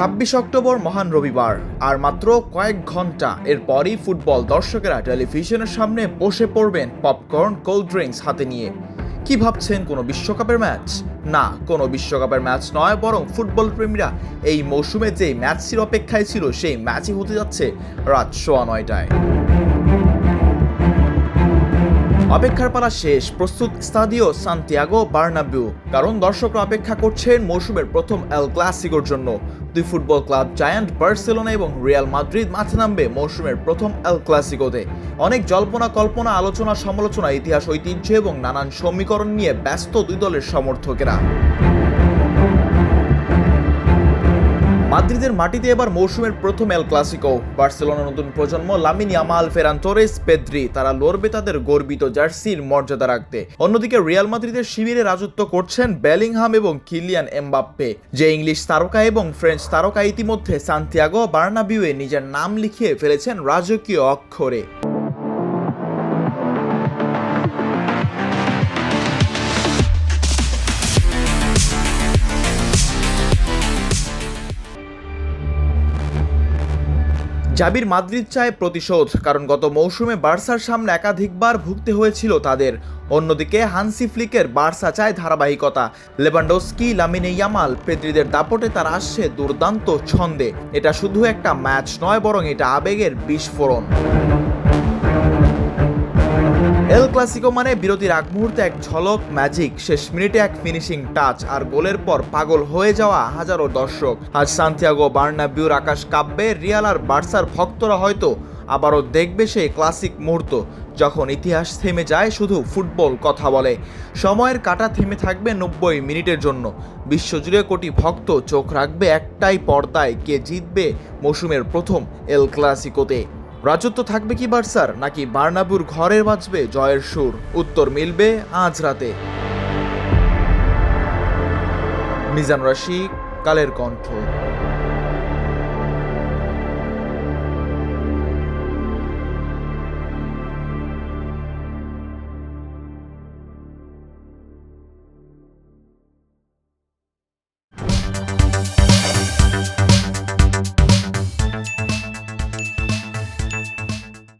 ছাব্বিশ অক্টোবর মহান রবিবার, আর মাত্র কয়েক ঘণ্টা এরপরই ফুটবল দর্শকেরা টেলিভিশনের সামনে বসে পড়বেন পপকর্ন, কোল্ড ড্রিঙ্কস হাতে নিয়ে। কি ভাবছেন কোনো বিশ্বকাপের ম্যাচ? না, কোনো বিশ্বকাপের ম্যাচ নয়, বরং ফুটবল প্রেমীরা এই মৌসুমে যে ম্যাচটির অপেক্ষায় ছিল, সেই ম্যাচই হতে যাচ্ছে রাত সোয়া নয়টায়। অপেক্ষার পালা শেষ। প্রস্তুত স্তাদিও সান্তিয়াগো বার্নাবিউ। কারণ দর্শকরা অপেক্ষা করছেন মৌসুমের প্রথম এল ক্লাসিকোর জন্য। দুই ফুটবল ক্লাব জায়ান্ট বার্সেলোনা এবং রিয়াল মাদ্রিদ মাঠে নামবে মৌসুমের প্রথম এল ক্লাসিকোতে। অনেক জল্পনা, কল্পনা, আলোচনা, সমালোচনা, ইতিহাস, ঐতিহ্য এবং নানান সমীকরণ নিয়ে ব্যস্ত দুই দলের সমর্থকেরা। মাদ্রিদের মাটিতে এবার মৌসুমের প্রথম এল ক্লাসিকো বার্সেলোনার নতুন প্রজন্ম Lamine Yamal, Ferran Torres, Pedri, তারা লড়বে তাদের গর্বিত জার্সির মর্যাদা রাখতে। অন্যদিকে রিয়াল মাদ্রিদের শিবিরে রাজত্ব করছেন বেলিংহাম এবং কিলিয়ান এমবাপ্পে। যে ইংলিশ তারকা এবং ফ্রেঞ্চ তারকা ইতিমধ্যে সান্তিয়াগো বার্নাবিউয়ে নিজের নাম লিখিয়ে ফেলেছেন রাজকীয় অক্ষরে। জাবির মাদ্রিদ চায় প্রতিশোধ, কারণ গত মৌসুমে বার্সার সামনে একাধিকবার ভুগতে হয়েছিল তাদের। অন্যদিকে হানসি ফ্লিকের বার্সা চায় ধারাবাহিকতা। লেবান্ডোস্কি, লামিনে ইয়ামাল, পেদ্রিদের দাপটে তারা আসছে দুর্দান্ত ছন্দে। এটা শুধু একটা ম্যাচ নয়, বরং এটা আবেগের বিস্ফোরণ। ক্লাসিকো মানে বিরতির আগ মুহূর্তে এক ঝলক ম্যাজিক শেষ মিনিটে এক ফিনিশিং টাচ আর গোলের পর পাগল হয়ে যাওয়া হাজারো দর্শক। আজ সান্তিয়াগো বার্নাবিউর আকাশ কাব্যে রিয়াল আর বার্সার ভক্তরা হয়তো আবারও দেখবে সেই ক্লাসিক মুহূর্ত, যখন ইতিহাস থেমে যায় শুধু ফুটবল কথা বলে। সময়ের কাটা থেমে থাকবে নব্বই মিনিটের জন্য। বিশ্বজুড়ে কোটি ভক্ত চোখ রাখবে একটাই পর্দায়, কে জিতবে মৌসুমের প্রথম এল ক্লাসিকোতে। রাজত্ব থাকবে কি বার্সার, নাকি বার্নাবুর ঘরের বাঁচবে জয়ের সুর? উত্তর মিলবে আজ রাতে। মিজান রশিক, কালের কণ্ঠ।